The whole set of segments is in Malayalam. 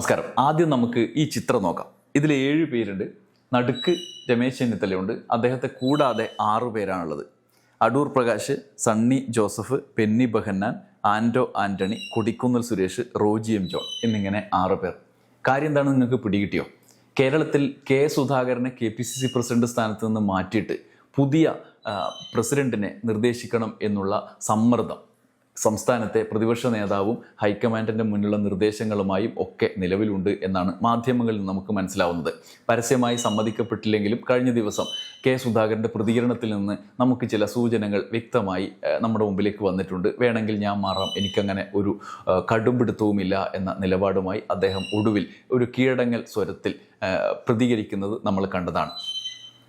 നമസ്കാരം. ആദ്യം നമുക്ക് ഈ ചിത്രം നോക്കാം. ഇതിൽ ഏഴ് പേരുണ്ട്. നടുക്ക് രമേശ് ചെന്നിത്തലയുണ്ട്. അദ്ദേഹത്തെ കൂടാതെ ആറു പേരാണുള്ളത്. അടൂർ പ്രകാശ് സണ്ണി ജോസഫ് പെന്നി ബഹന്നാൻ ആൻഡോ ആന്റണി കൊടിക്കുന്നൽ സുരേഷ് റോജി എം ജോൺ എന്നിങ്ങനെ ആറു പേർ. കാര്യം എന്താണ് നിങ്ങൾക്ക് പിടികിട്ടിയോ? കേരളത്തിൽ കെ സുധാകരനെ K P C C president സ്ഥാനത്ത് നിന്ന് മാറ്റിയിട്ട് പുതിയ പ്രസിഡന്റിനെ നിർദ്ദേശിക്കണം എന്നുള്ള സമ്മർദ്ദം സംസ്ഥാനത്തെ പ്രതിപക്ഷ നേതാവും ഹൈക്കമാൻഡിന്റെ മുന്നിലുള്ള നിർദ്ദേശങ്ങളുമായും ഒക്കെ നിലവിലുണ്ട് എന്നാണ് മാധ്യമങ്ങളിൽ നമുക്ക് മനസ്സിലാവുന്നത്. പരസ്യമായി സമ്മതിക്കപ്പെട്ടില്ലെങ്കിലും കഴിഞ്ഞ ദിവസം കെ സുധാകരന്റെ പ്രതികരണത്തിൽ നിന്ന് നമുക്ക് ചില സൂചനകൾ വ്യക്തമായി നമ്മുടെ മുമ്പിലേക്ക് വന്നിട്ടുണ്ട്. വേണമെങ്കിൽ ഞാൻ മാറാം എനിക്കങ്ങനെ ഒരു കടുംപിടുത്തവുമില്ല എന്ന നിലപാടുമായി അദ്ദേഹം ഒടുവിൽ ഒരു കീഴടങ്ങൽ സ്വരത്തിൽ പ്രതികരിക്കുന്നത് നമ്മൾ കണ്ടതാണ്.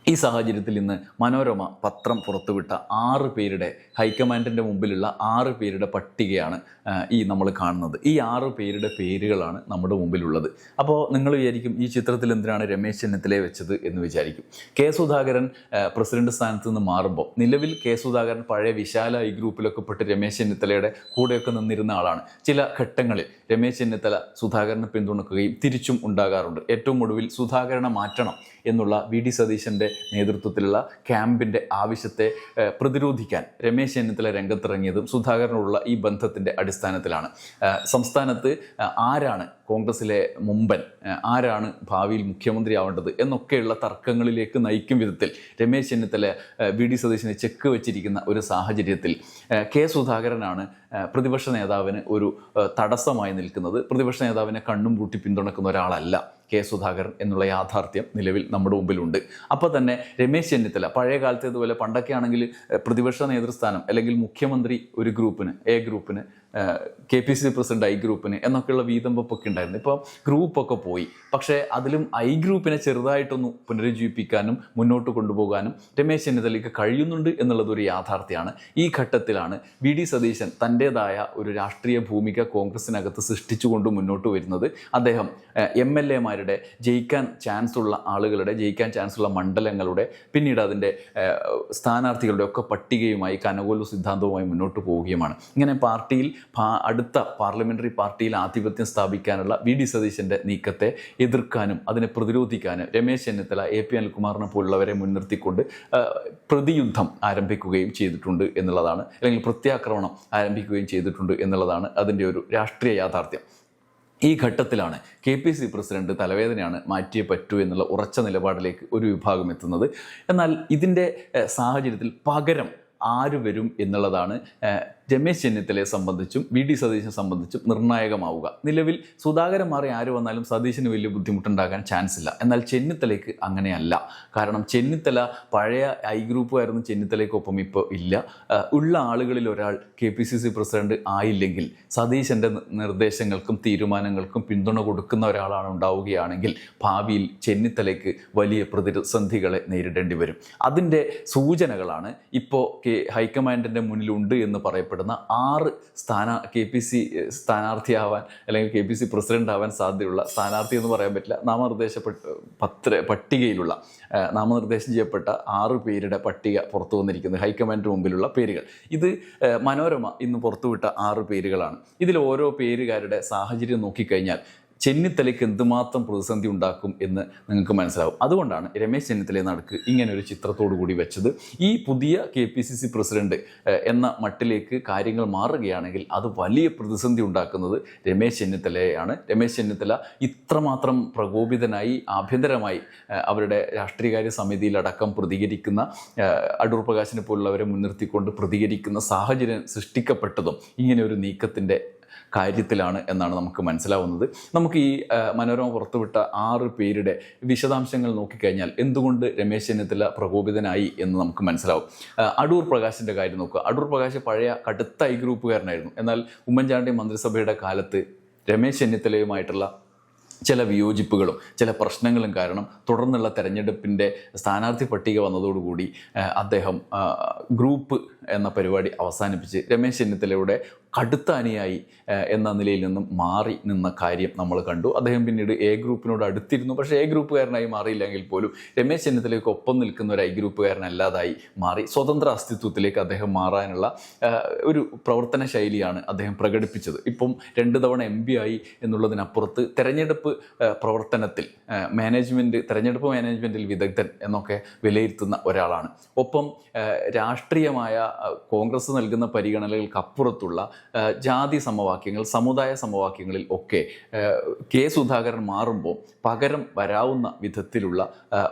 ഈ സാഹചര്യത്തിൽ ഇന്ന് മനോരമ പത്രം പുറത്തുവിട്ട ആറ് പേരുടെ ഹൈക്കമാൻഡിന്റെ മുമ്പിലുള്ള ആറ് പേരുടെ പട്ടികയാണ് ഈ നമ്മൾ കാണുന്നത്. ഈ ആറ് പേരുടെ പേരുകളാണ് നമ്മുടെ മുമ്പിലുള്ളത്. അപ്പോൾ നിങ്ങൾ വിചാരിക്കും ഈ ചിത്രത്തിൽ എന്തിനാണ് രമേശ് ചെന്നിത്തലയെ വെച്ചത് എന്ന് വിചാരിക്കും. കെ സുധാകരൻ പ്രസിഡന്റ് സ്ഥാനത്ത് നിന്ന് മാറുമ്പോൾ നിലവിൽ കെ സുധാകരൻ പഴയ വിശാല ഈ ഗ്രൂപ്പിലൊക്കെ പെട്ട് രമേശ് ചെന്നിത്തലയുടെ കൂടെയൊക്കെ നിന്നിരുന്ന ആളാണ്. ചില ഘട്ടങ്ങളിൽ രമേശ് ചെന്നിത്തല സുധാകരനെ പിന്തുണക്കുകയും തിരിച്ചും ഉണ്ടാകാറുണ്ട്. ഏറ്റവും ഒടുവിൽ സുധാകരനെ മാറ്റണം എന്നുള്ള വി ഡി സതീശന്റെ നേതൃത്വത്തിലുള്ള ക്യാമ്പിന്റെ ആവശ്യത്തെ പ്രതിരോധിക്കാൻ രമേശ് ചെന്നിത്തല രംഗത്തിറങ്ങിയതും സുധാകരനോടുള്ള ഈ ബന്ധത്തിന്റെ അടിസ്ഥാനത്തിലാണ്. സംസ്ഥാനത്ത് ആരാണ് കോൺഗ്രസിലെ മുമ്പൻ ആരാണ് ഭാവിയിൽ മുഖ്യമന്ത്രി ആവേണ്ടത് എന്നൊക്കെയുള്ള തർക്കങ്ങളിലേക്ക് നയിക്കും വിധത്തിൽ രമേശ് ചെന്നിത്തല വി ഡി സതീശനെ ചെക്ക് വെച്ചിരിക്കുന്ന ഒരു സാഹചര്യത്തിൽ കെ സുധാകരനാണ് പ്രതിപക്ഷ നേതാവിന് ഒരു തടസ്സമായി നിൽക്കുന്നത്. പ്രതിപക്ഷ നേതാവിനെ കണ്ണും പൂട്ടി പിന്തുണക്കുന്ന ഒരാളല്ല. കെ സുധാകരൻ എന്നുള്ള യാഥാർത്ഥ്യം നിലവിൽ നമ്മുടെ മുമ്പിലുണ്ട്. അപ്പോൾ തന്നെ രമേശ് ചെന്നിത്തല പഴയ കാലത്തേതുപോലെ പണ്ടൊക്കെ ആണെങ്കിൽ പ്രതിപക്ഷ നേതൃസ്ഥാനം അല്ലെങ്കിൽ മുഖ്യമന്ത്രി ഒരു ഗ്രൂപ്പിന് എ ഗ്രൂപ്പിന് K P C president I ഗ്രൂപ്പിന് എന്നൊക്കെയുള്ള വീതം വെപ്പൊക്കെ ഉണ്ടായിരുന്നു. ഇപ്പോൾ ഗ്രൂപ്പൊക്കെ പോയി. പക്ഷേ അതിലും ഐ ഗ്രൂപ്പിനെ ചെറുതായിട്ടൊന്ന് പുനരുജ്ജീവിപ്പിക്കാനും മുന്നോട്ട് കൊണ്ടുപോകാനും രമേശ് ചെന്നിത്തലയ്ക്ക് കഴിയുന്നുണ്ട് എന്നുള്ളത് ഒരു യാഥാർത്ഥ്യമാണ്. ഈ ഘട്ടത്തിലാണ് വി ഡി സതീശൻ തന്റെതായ ഒരു രാഷ്ട്രീയ ഭൂമിക കോൺഗ്രസിനകത്ത് സൃഷ്ടിച്ചുകൊണ്ട് മുന്നോട്ട് വരുന്നത്. അദ്ദേഹം എം എൽ എമാരുടെ ജയിക്കാൻ ചാൻസ് ഉള്ള ആളുകളുടെ ജയിക്കാൻ ചാൻസ് ഉള്ള മണ്ഡലങ്ങളുടെ പിന്നീട് അതിന്റെ സ്ഥാനാർത്ഥികളുടെ ഒക്കെ പട്ടികയുമായി കനകോലു സിദ്ധാന്തവുമായി മുന്നോട്ട് പോവുകയുമാണ്. ഇങ്ങനെ പാർട്ടിയിൽ അടുത്ത പാർലമെന്ററി പാർട്ടിയിൽ ആധിപത്യം സ്ഥാപിക്കാനുള്ള വി ഡി സതീശന്റെ നീക്കത്തെ എതിർക്കാനും അതിനെ പ്രതിരോധിക്കാനും രമേശ് ചെന്നിത്തല എ പി അനിൽകുമാറിനെ പോലുള്ളവരെ മുൻനിർത്തിക്കൊണ്ട് പ്രതിയുദ്ധം ആരംഭിക്കുകയും ചെയ്തിട്ടുണ്ട് എന്നുള്ളതാണ് അല്ലെങ്കിൽ പ്രത്യാക്രമണം ആരംഭിക്കുകയും ചെയ്തിട്ടുണ്ട് എന്നുള്ളതാണ് അതിന്റെ ഒരു രാഷ്ട്രീയ യാഥാർത്ഥ്യം. ഈ ഘട്ടത്തിലാണ് കെ പി സി പ്രസിഡന്റ് തലവേദനയാണ് മാറ്റിയേ പറ്റൂ എന്നുള്ള ഉറച്ച നിലപാടിലേക്ക് ഒരു വിഭാഗം എത്തുന്നത്. എന്നാൽ ഇതിന്റെ സാഹചര്യത്തിൽ പകരം ആര് വരും എന്നുള്ളതാണ് രമേശ് ചെന്നിത്തലയെ സംബന്ധിച്ചും വി ഡി സതീശനെ സംബന്ധിച്ചും നിർണായകമാവുക. നിലവിൽ സുധാകരൻ മാറി ആര് വന്നാലും സതീശന് വലിയ ബുദ്ധിമുട്ടുണ്ടാകാൻ ചാൻസ് ഇല്ല. എന്നാൽ ചെന്നിത്തലയ്ക്ക് അങ്ങനെയല്ല. കാരണം ചെന്നിത്തല പഴയ ഐ ഗ്രൂപ്പുകാരൊന്നും ചെന്നിത്തലയ്ക്കൊപ്പം ഇപ്പോൾ ഇല്ല. ഉള്ള ആളുകളിൽ ഒരാൾ K P C C president ആയില്ലെങ്കിൽ സതീശന്റെ നിർദ്ദേശങ്ങൾക്കും തീരുമാനങ്ങൾക്കും പിന്തുണ കൊടുക്കുന്ന ഒരാളാണ് ഉണ്ടാവുകയാണെങ്കിൽ ഭാവിയിൽ ചെന്നിത്തലയ്ക്ക് വലിയ പ്രതിസന്ധികളെ നേരിടേണ്ടി വരും. അതിന്റെ സൂചനകളാണ് ഇപ്പോൾ കെ ഹൈക്കമാൻഡിന്റെ മുന്നിലുണ്ട് എന്ന് പറയപ്പെടുന്ന ആറ് സ്ഥാന കെ പി സി സ്ഥാനാർത്ഥിയാവാൻ അല്ലെങ്കിൽ കെ പി സി പ്രസിഡന്റ് ആവാൻ സാധ്യതയുള്ള സ്ഥാനാർത്ഥി എന്ന് പറയാൻ പറ്റില്ല. നാമനിർദ്ദേശപ്പെട്ട പത്ര പട്ടികയിലുള്ള നാമനിർദ്ദേശം ചെയ്യപ്പെട്ട ആറ് പേരുടെ പട്ടിക പുറത്തു വന്നിരിക്കുന്നത് ഹൈക്കമാൻഡ് മുമ്പിലുള്ള പേരുകൾ. ഇത് മനോരമ ഇന്ന് പുറത്തുവിട്ട ആറ് പേരുകളാണ്. ഇതിൽ ഓരോ പേരുകാരുടെ സാഹചര്യം നോക്കിക്കഴിഞ്ഞാൽ ചെന്നിത്തലയ്ക്ക് എന്തുമാത്രം പ്രതിസന്ധി ഉണ്ടാക്കും എന്ന് നിങ്ങൾക്ക് മനസ്സിലാവും. അതുകൊണ്ടാണ് രമേശ് ചെന്നിത്തല നടുക്ക് ഇങ്ങനെ ഒരു ചിത്രത്തോടു കൂടി വെച്ചത്. ഈ പുതിയ K P C C president എന്ന മട്ടിലേക്ക് കാര്യങ്ങൾ മാറുകയാണെങ്കിൽ അത് വലിയ പ്രതിസന്ധി ഉണ്ടാക്കുന്നത് രമേശ് ചെന്നിത്തലയാണ് രമേശ് ചെന്നിത്തല ഇത്രമാത്രം പ്രകോപിതനായി ആഭ്യന്തരമായി അവരുടെ രാഷ്ട്രീയകാര്യ സമിതിയിലടക്കം പ്രതികരിക്കുന്ന അടൂർ പ്രകാശിനെ പോലുള്ളവരെ മുൻനിർത്തിക്കൊണ്ട് പ്രതികരിക്കുന്ന സാഹചര്യം സൃഷ്ടിക്കപ്പെട്ടതും ഇങ്ങനെ ഒരു നീക്കത്തിന്റെ കാര്യത്തിലാണ് എന്നാണ് നമുക്ക് മനസ്സിലാവുന്നത്. നമുക്ക് ഈ മനോരമ പുറത്തുവിട്ട ആറ് പേരുടെ വിശദാംശങ്ങൾ നോക്കിക്കഴിഞ്ഞാൽ എന്തുകൊണ്ട് രമേശ് ചെന്നിത്തല പ്രകോപിതനായി എന്ന് നമുക്ക് മനസ്സിലാവും. അടൂർ പ്രകാശിന്റെ കാര്യം നോക്കുക. അടൂർ പ്രകാശ് പഴയ കടുത്ത ഐ ഗ്രൂപ്പുകാരനായിരുന്നു. എന്നാൽ ഉമ്മൻചാണ്ടി മന്ത്രിസഭയുടെ കാലത്ത് രമേശ് ചെന്നിത്തലയുമായിട്ടുള്ള ചില വിയോജിപ്പുകളും ചില പ്രശ്നങ്ങളും കാരണം തുടർന്നുള്ള തെരഞ്ഞെടുപ്പിന്റെ സ്ഥാനാർത്ഥി പട്ടിക വന്നതോടുകൂടി അദ്ദേഹം ഗ്രൂപ്പ് എന്ന പരിപാടി അവസാനിപ്പിച്ച് രമേശ് ചെന്നിത്തലയുടെ കടുത്ത അനുയായി എന്ന നിലയിൽ നിന്നും മാറി നിന്ന കാര്യം നമ്മൾ കണ്ടു. അദ്ദേഹം പിന്നീട് എ ഗ്രൂപ്പിനോട് അടുത്തിരുന്നു. പക്ഷേ എ ഗ്രൂപ്പുകാരനായി മാറിയില്ലെങ്കിൽ പോലും രമേശ് ചെന്നിത്തലയ്ക്ക് ഒപ്പം നിൽക്കുന്ന ഒരു ഐ ഗ്രൂപ്പുകാരനല്ലാതായി മാറി. സ്വതന്ത്ര അസ്തിത്വത്തിലേക്ക് അദ്ദേഹം മാറാനുള്ള ഒരു പ്രവർത്തന ശൈലിയാണ് അദ്ദേഹം പ്രകടിപ്പിച്ചത്. ഇപ്പം രണ്ട് തവണ എം പി ആയി എന്നുള്ളതിനപ്പുറത്ത് തെരഞ്ഞെടുപ്പ് പ്രവർത്തനത്തിൽ മാനേജ്മെന്റ് തെരഞ്ഞെടുപ്പ് മാനേജ്മെന്റിൽ വിദഗ്ധൻ എന്നൊക്കെ വിലയിരുത്തുന്ന ഒരാളാണ്. ഒപ്പം രാഷ്ട്രീയമായ കോൺഗ്രസ് നൽകുന്ന പരിഗണനകൾക്കപ്പുറത്തുള്ള ജാതി സമവാക്യങ്ങൾ സമുദായ സമവാക്യങ്ങളിൽ ഒക്കെ കെ സുധാകരൻ മാറുമ്പോൾ പകരം വരാവുന്ന വിധത്തിലുള്ള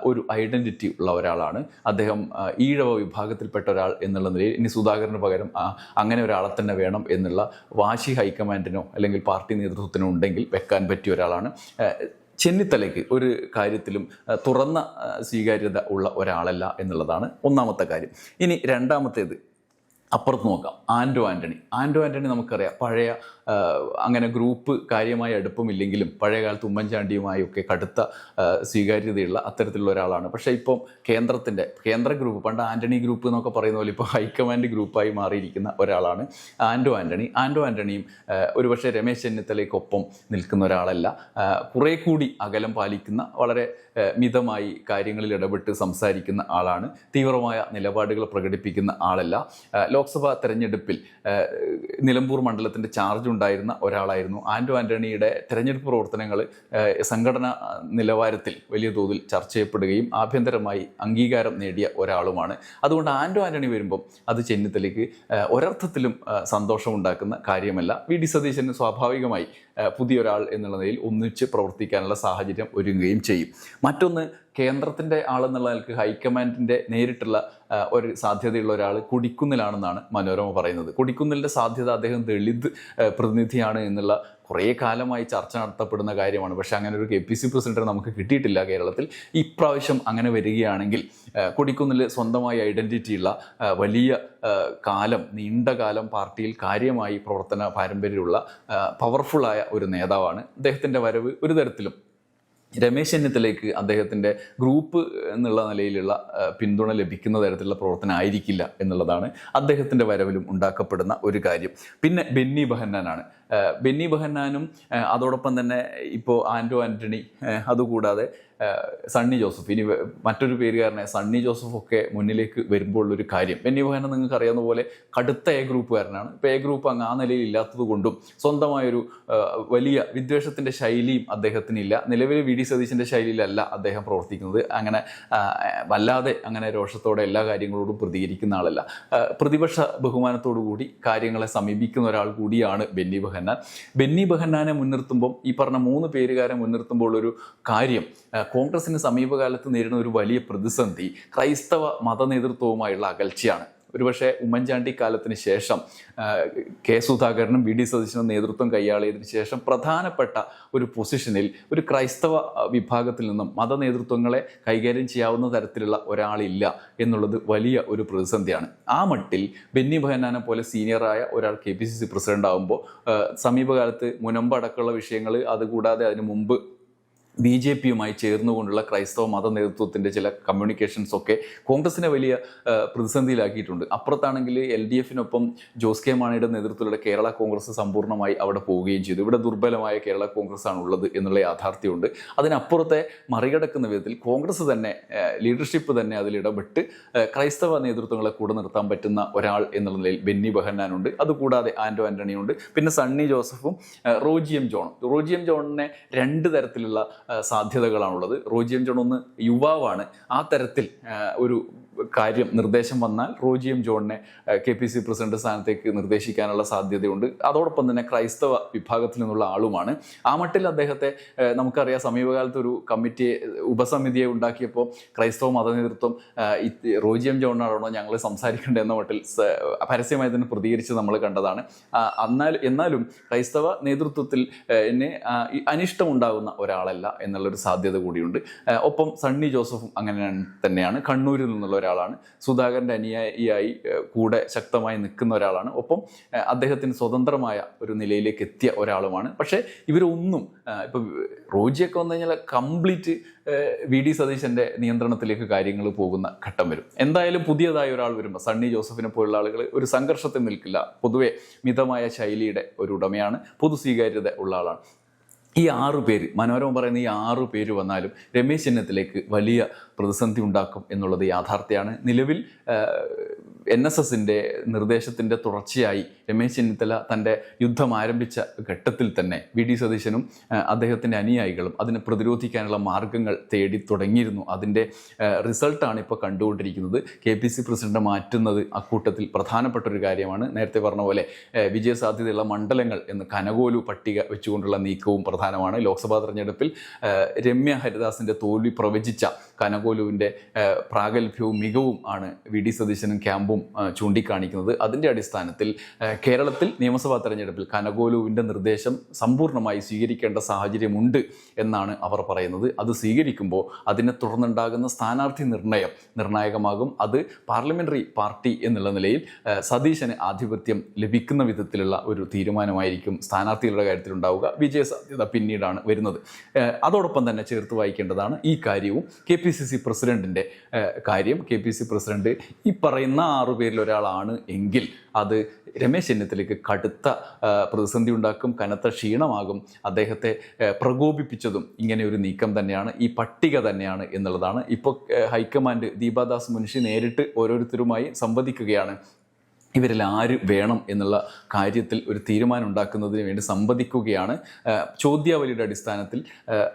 ഒരു ഐഡന്റിറ്റി ഉള്ള ഒരാളാണ്. അദ്ദേഹം ഈഴവ വിഭാഗത്തിൽപ്പെട്ട ഒരാൾ എന്നുള്ള നിലയിൽ ഇനി സുധാകരന് പകരം അങ്ങനെ ഒരാളെ തന്നെ വേണം എന്നുള്ള വാശി ഹൈക്കമാൻഡിനോ അല്ലെങ്കിൽ പാർട്ടി നേതൃത്വത്തിനോ ഉണ്ടെങ്കിൽ വെക്കാൻ പറ്റിയ ഒരാളാണ്. ചെന്നിത്തലയ്ക്ക് ഒരു കാര്യത്തിലും തുറന്ന സ്വീകാര്യത ഉള്ള ഒരാളല്ല എന്നുള്ളതാണ് ഒന്നാമത്തെ കാര്യം. ഇനി രണ്ടാമത്തേത് അപ്പുറത്ത് നോക്കാം. ആൻഡോ ആന്റണി ആൻഡോ ആന്റണി നമുക്കറിയാം. പഴയ അങ്ങനെ ഗ്രൂപ്പ് കാര്യമായ അടുപ്പമില്ലെങ്കിലും പഴയകാലത്ത് ഉമ്മൻചാണ്ടിയുമായി ഒക്കെ കടുത്ത സ്വീകാര്യതയുള്ള അത്തരത്തിലുള്ള ഒരാളാണ്. പക്ഷേ ഇപ്പം കേന്ദ്രത്തിന്റെ കേന്ദ്ര ഗ്രൂപ്പ് പണ്ട് ആന്റണി ഗ്രൂപ്പ് എന്നൊക്കെ പറയുന്ന പോലെ ഇപ്പോൾ ഹൈക്കമാൻഡ് ഗ്രൂപ്പായി മാറിയിരിക്കുന്ന ഒരാളാണ് ആൻഡോ ആന്റണി ആൻഡോ ആന്റണിയും ഒരുപക്ഷെ രമേശ് ചെന്നിത്തലയ്ക്കൊപ്പം നിൽക്കുന്ന ഒരാളല്ല. കുറേ കൂടി അകലം പാലിക്കുന്ന വളരെ മിതമായി കാര്യങ്ങളിൽ ഇടപെട്ട് സംസാരിക്കുന്ന ആളാണ്. തീവ്രമായ നിലപാടുകൾ പ്രകടിപ്പിക്കുന്ന ആളല്ല. ലോക്സഭാ തെരഞ്ഞെടുപ്പിൽ നിലമ്പൂർ മണ്ഡലത്തിന്റെ ചാർജ് ഉണ്ടായിരുന്ന ഒരാളായിരുന്നു. ആൻഡോ ആന്റണിയുടെ തെരഞ്ഞെടുപ്പ് പ്രവർത്തനങ്ങൾ സംഘടന നിലവാരത്തിൽ വലിയ തോതിൽ ചർച്ച ചെയ്യപ്പെടുകയും ആഭ്യന്തരമായി അംഗീകാരം നേടിയ ഒരാളുമാണ്. അതുകൊണ്ട് ആൻഡോ ആന്റണി വരുമ്പം അത് ചെന്നിത്തലയ്ക്ക് ഒരർത്ഥത്തിലും സന്തോഷമുണ്ടാക്കുന്ന കാര്യമല്ല. വി. ഡി. സതീശന് സ്വാഭാവികമായി പുതിയൊരാൾ എന്നുള്ള നിലയിൽ ഒന്നിച്ച് പ്രവർത്തിക്കാനുള്ള സാഹചര്യം ഒരുങ്ങുകയും ചെയ്യും. മറ്റൊന്ന് കേന്ദ്രത്തിന്റെ ആളെന്നുള്ള നിലയ്ക്ക് ഹൈക്കമാൻഡിന്റെ നേരിട്ടുള്ള ഒരു സാധ്യതയുള്ള ഒരാൾ കൊടിക്കുന്നിലാണെന്നാണ് മനോരമ പറയുന്നത്. കൊടിക്കുന്നിലിന്റെ സാധ്യത അദ്ദേഹം ദളിത് പ്രതിനിധിയാണ് എന്നുള്ള കുറേ കാലമായി ചർച്ച നടത്തപ്പെടുന്ന കാര്യമാണ്. പക്ഷേ അങ്ങനെ ഒരു കെ പി സി പ്രസിഡന്റ് നമുക്ക് കിട്ടിയിട്ടില്ല കേരളത്തിൽ. ഇപ്രാവശ്യം അങ്ങനെ വരികയാണെങ്കിൽ കൊടിക്കുന്നിൽ സ്വന്തമായി ഐഡന്റിറ്റിയുള്ള വലിയ കാലം നീണ്ട കാലം പാർട്ടിയിൽ കാര്യമായി പ്രവർത്തന പാരമ്പര്യമുള്ള പവർഫുള്ളായ ഒരു നേതാവാണ്. അദ്ദേഹത്തിന്റെ വരവ് ഒരു തരത്തിലും രമേശ് ചെന്നിത്തലയ്ക്ക് അദ്ദേഹത്തിന്റെ ഗ്രൂപ്പ് എന്നുള്ള നിലയിലുള്ള പിന്തുണ ലഭിക്കുന്ന തരത്തിലുള്ള പ്രവർത്തനം ആയിരിക്കില്ല എന്നുള്ളതാണ് അദ്ദേഹത്തിന്റെ വരവിലും ഉണ്ടാക്കപ്പെടുന്ന ഒരു കാര്യം. പിന്നെ ബെന്നി ബെഹന്നാനാണ്. ബെന്നി ബെഹന്നാനും അതോടൊപ്പം തന്നെ ഇപ്പോൾ ആന്റോ ആന്റണി അതുകൂടാതെ സണ്ണി ജോസഫ്. ഇനി മറ്റൊരു പേരുകാരനെ സണ്ണി ജോസഫ് ഒക്കെ മുന്നിലേക്ക് വരുമ്പോഴുള്ളൊരു കാര്യം. ബെന്നി ബെഹന്ന നിങ്ങൾക്ക് അറിയാവുന്ന പോലെ കടുത്ത എ ഗ്രൂപ്പുകാരനാണ്. ഇപ്പോൾ എ ഗ്രൂപ്പ് അങ്ങ് ആ നിലയിൽ ഇല്ലാത്തത് കൊണ്ടും സ്വന്തമായൊരു വലിയ വിദ്വേഷത്തിന്റെ ശൈലിയും അദ്ദേഹത്തിനില്ല. നിലവിൽ വി ഡി സതീശന്റെ ശൈലിയിലല്ല അദ്ദേഹം പ്രവർത്തിക്കുന്നത്. അങ്ങനെ വല്ലാതെ അങ്ങനെ രോഷത്തോടെ എല്ലാ കാര്യങ്ങളോടും പ്രതികരിക്കുന്ന ആളല്ല. പ്രതിപക്ഷ ബഹുമാനത്തോടു കൂടി കാര്യങ്ങളെ സമീപിക്കുന്ന ഒരാൾ കൂടിയാണ് ബെന്നി ബെഹന്നാൻ ബെന്നി ബെഹന്നാനെ മുൻനിർത്തുമ്പം ഈ പറഞ്ഞ മൂന്ന് പേരുകാരെ മുൻനിർത്തുമ്പോൾ ഒരു കാര്യം കോൺഗ്രസിന് സമീപകാലത്ത് നേരിടുന്ന ഒരു വലിയ പ്രതിസന്ധി ക്രൈസ്തവ മത നേതൃത്വവുമായുള്ള അകൽച്ചയാണ്. ഒരുപക്ഷെ ഉമ്മൻചാണ്ടി കാലത്തിന് ശേഷം കെ സുധാകരനും വി ഡി സതീശനും നേതൃത്വം കൈയാളിയതിനു ശേഷം പ്രധാനപ്പെട്ട ഒരു പൊസിഷനിൽ ഒരു ക്രൈസ്തവ വിഭാഗത്തിൽ നിന്നും മത നേതൃത്വങ്ങളെ കൈകാര്യം ചെയ്യാവുന്ന തരത്തിലുള്ള ഒരാളില്ല എന്നുള്ളത് വലിയ ഒരു പ്രതിസന്ധിയാണ്. ആ മട്ടിൽ ബെന്നി ബഹനാനെ പോലെ സീനിയറായ ഒരാൾ K P C C president ആകുമ്പോൾ സമീപകാലത്ത് മുനമ്പ് അടക്കമുള്ള വിഷയങ്ങൾ അതുകൂടാതെ അതിനു മുമ്പ് ബി ജെ പിയുമായി ചേർന്നുകൊണ്ടുള്ള ക്രൈസ്തവ മത നേതൃത്വത്തിന്റെ ചില കമ്മ്യൂണിക്കേഷൻസ് ഒക്കെ കോൺഗ്രസിനെ വലിയ പ്രതിസന്ധിയിലാക്കിയിട്ടുണ്ട്. അപ്പുറത്താണെങ്കിൽ എൽ ഡി എഫിനൊപ്പം ജോസ് കെ മാണിയുടെ നേതൃത്വത്തിലുള്ള കേരള കോൺഗ്രസ് സമ്പൂർണമായി അവിടെ പോവുകയും ചെയ്തു. ഇവിടെ ദുർബലമായ കേരള കോൺഗ്രസ് ആണ് ഉള്ളത് എന്നുള്ള യാഥാർത്ഥ്യമുണ്ട്. അതിനപ്പുറത്തെ മറികടക്കുന്ന വിധത്തിൽ കോൺഗ്രസ് തന്നെ ലീഡർഷിപ്പ് തന്നെ അതിലിടപെട്ട് ക്രൈസ്തവ നേതൃത്വങ്ങളെ കൂടെ നിർത്താൻ പറ്റുന്ന ഒരാൾ എന്നുള്ള നിലയിൽ ബെന്നി ബഹന്നാനുണ്ട്. അതുകൂടാതെ ആൻഡോ ആന്റണിയുണ്ട് പിന്നെ സണ്ണി ജോസഫും റോജിയം ജോണും. റോജിയം ജോണിനെ രണ്ട് തരത്തിലുള്ള സാധ്യതകളാണുള്ളത്. റോജിയം ജോൺ ഒന്ന് യുവാവാണ്. ആ തരത്തിൽ ഒരു കാര്യം നിർദ്ദേശം വന്നാൽ റോജി എം ജോണിനെ കെ പി സി പ്രസിഡന്റ് സ്ഥാനത്തേക്ക് നിർദ്ദേശിക്കാനുള്ള സാധ്യതയുണ്ട്. അതോടൊപ്പം തന്നെ ക്രൈസ്തവ വിഭാഗത്തിൽ നിന്നുള്ള ആളുമാണ്. ആ മട്ടിൽ അദ്ദേഹത്തെ നമുക്കറിയാം സമീപകാലത്ത് ഒരു കമ്മിറ്റിയെ ഉപസമിതിയെ ഉണ്ടാക്കിയപ്പോൾ ക്രൈസ്തവ മതനേതൃത്വം റോജി എം ജോണിനാണോ ഞങ്ങൾ സംസാരിക്കേണ്ടത് എന്ന മട്ടിൽ പരസ്യമായി തന്നെ പ്രതികരിച്ച് നമ്മൾ കണ്ടതാണ്. എന്നാൽ എന്നാലും ക്രൈസ്തവ നേതൃത്വത്തിൽ എന്നെ അനിഷ്ടമുണ്ടാകുന്ന ഒരാളല്ല എന്നുള്ളൊരു സാധ്യത കൂടിയുണ്ട്. ഒപ്പം സണ്ണി ജോസഫും അങ്ങനെ തന്നെയാണ്. കണ്ണൂരിൽ നിന്നുള്ള ഒരാൾ ഒരാളാണ്. സുധാകരന്റെ അനുയായിയായി കൂടെ ശക്തമായി നിൽക്കുന്ന ഒരാളാണ്. ഒപ്പം അദ്ദേഹത്തിന് സ്വതന്ത്രമായ ഒരു നിലയിലേക്ക് എത്തിയ ഒരാളുമാണ്. പക്ഷേ ഇവരൊന്നും ഇപ്പം റോജിയൊക്കെ വന്നു കഴിഞ്ഞാൽ കംപ്ലീറ്റ് വി ഡി സതീശന്റെ നിയന്ത്രണത്തിലേക്ക് കാര്യങ്ങൾ പോകുന്ന ഘട്ടം വരും. എന്തായാലും പുതിയതായി ഒരാൾ വരുമ്പോൾ സണ്ണി ജോസഫിനെ പോലുള്ള ആളുകൾ ഒരു സംഘർഷത്തിൽ നിൽക്കില്ല. പൊതുവെ മിതമായ ശൈലിയുടെ ഒരു ഉടമയാണ് പൊതു സ്വീകാര്യത ഉള്ള ആളാണ്. ഈ ആറു പേര് മനോരമ പറയുന്ന ഈ ആറു പേര് വന്നാലും രമേശ് ചിഹ്നത്തിലേക്ക് വലിയ പ്രതിസന്ധി ഉണ്ടാക്കും എന്നുള്ളത് യാഥാർത്ഥ്യമാണ്. നിലവിൽ എൻ എസ് എസിന്റെ നിർദ്ദേശത്തിന്റെ തുടർച്ചയായി രമേശ് ചെന്നിത്തല തന്റെ യുദ്ധം ആരംഭിച്ച ഘട്ടത്തിൽ തന്നെ വി ഡി സതീശനും അദ്ദേഹത്തിന്റെ അനുയായികളും അതിനെ പ്രതിരോധിക്കാനുള്ള മാർഗങ്ങൾ തേടി തുടങ്ങിയിരുന്നു. അതിന്റെ റിസൾട്ടാണ് ഇപ്പോൾ കണ്ടുകൊണ്ടിരിക്കുന്നത്. കെ പി സി പ്രസിഡന്റ് മാറ്റുന്നത് അക്കൂട്ടത്തിൽ പ്രധാനപ്പെട്ട ഒരു കാര്യമാണ്. നേരത്തെ പറഞ്ഞ പോലെ വിജയസാധ്യതയുള്ള മണ്ഡലങ്ങൾ എന്ന് കനകോലു പട്ടിക വെച്ചുകൊണ്ടുള്ള നീക്കവും പ്രധാനമാണ്. ലോക്സഭാ തെരഞ്ഞെടുപ്പിൽ രമ്യ ഹരിദാസിന്റെ തോൽവി പ്രവചിച്ച കനകോലുവിന്റെ ആ, പ്രാഗൽഭ്യവും മികവും ആണ് വി ഡി സതീശനും ക്യാമ്പും ചൂണ്ടിക്കാണിക്കുന്നത് അതിന്റെ അടിസ്ഥാനത്തിൽ കേരളത്തിൽ നിയമസഭാ തെരഞ്ഞെടുപ്പിൽ കനഗോലുവിന്റെ നിർദ്ദേശം സമ്പൂർണമായി സ്വീകരിക്കേണ്ട സാഹചര്യമുണ്ട് എന്നാണ് അവർ പറയുന്നത് അത് സ്വീകരിക്കുമ്പോൾ അതിനെ തുടർന്നുണ്ടാകുന്ന സ്ഥാനാർത്ഥി നിർണയം നിർണായകമാകും അത് പാർലമെന്ററി പാർട്ടി എന്നുള്ള നിലയിൽ സതീശന് ആധിപത്യം ലഭിക്കുന്ന വിധത്തിലുള്ള ഒരു തീരുമാനമായിരിക്കും സ്ഥാനാർത്ഥികളുടെ കാര്യത്തിലുണ്ടാവുക വിജയ സാധ്യത പിന്നീടാണ് വരുന്നത് അതോടൊപ്പം തന്നെ ചേർത്ത് വായിക്കേണ്ടതാണ് ഈ കാര്യവും കെ പി സി സി പ്രസിഡന്റിന്റെ കാര്യം കെ പി സി പ്രസിഡന്റ് ഈ പറയുന്ന ആറു പേരിൽ ഒരാളാണ് എങ്കിൽ അത് രമേശ് ചെന്നിത്തലയ്ക്ക് കടുത്ത പ്രതിസന്ധി ഉണ്ടാക്കും കനത്ത ക്ഷീണമാകും. അദ്ദേഹത്തെ പ്രകോപിപ്പിച്ചതും ഇങ്ങനെ ഒരു നീക്കം തന്നെയാണ് ഈ പട്ടിക തന്നെയാണ് എന്നുള്ളതാണ്. ഇപ്പോൾ ഹൈക്കമാൻഡ് ദീപാദാസ് മുനിഷി നേരിട്ട് ഓരോരുത്തരുമായി സംവദിക്കുകയാണ്. ഇവരിൽ ആര് വേണം എന്നുള്ള കാര്യത്തിൽ ഒരു തീരുമാനം ഉണ്ടാക്കുന്നതിന് വേണ്ടി സംവദിക്കുകയാണ്. ചോദ്യാവലിയുടെ അടിസ്ഥാനത്തിൽ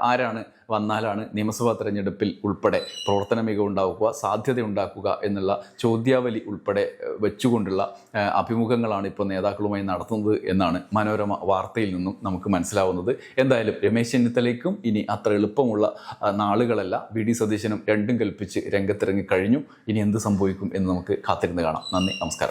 ആരാണ് വന്നാലാണ് നിയമസഭാ തെരഞ്ഞെടുപ്പിൽ ഉൾപ്പെടെ പ്രവർത്തന മികവുണ്ടാക്കുക സാധ്യത ഉണ്ടാക്കുക എന്നുള്ള ചോദ്യാവലി ഉൾപ്പെടെ വെച്ചുകൊണ്ടുള്ള അഭിമുഖങ്ങളാണ് ഇപ്പോൾ നേതാക്കളുമായി നടത്തുന്നത് എന്നാണ് മനോരമ വാർത്തയിൽ നിന്നും നമുക്ക് മനസ്സിലാവുന്നത്. എന്തായാലും രമേശ് ചെന്നിത്തലയ്ക്കും ഇനി അത്ര എളുപ്പമുള്ള നാളുകളല്ല. വി. ഡി. സതീശനും രണ്ടും കൽപ്പിച്ച് രംഗത്തിറങ്ങി കഴിഞ്ഞു. ഇനി എന്ത് സംഭവിക്കും എന്ന് നമുക്ക് കാത്തിരുന്ന് കാണാം. നന്ദി നമസ്കാരം.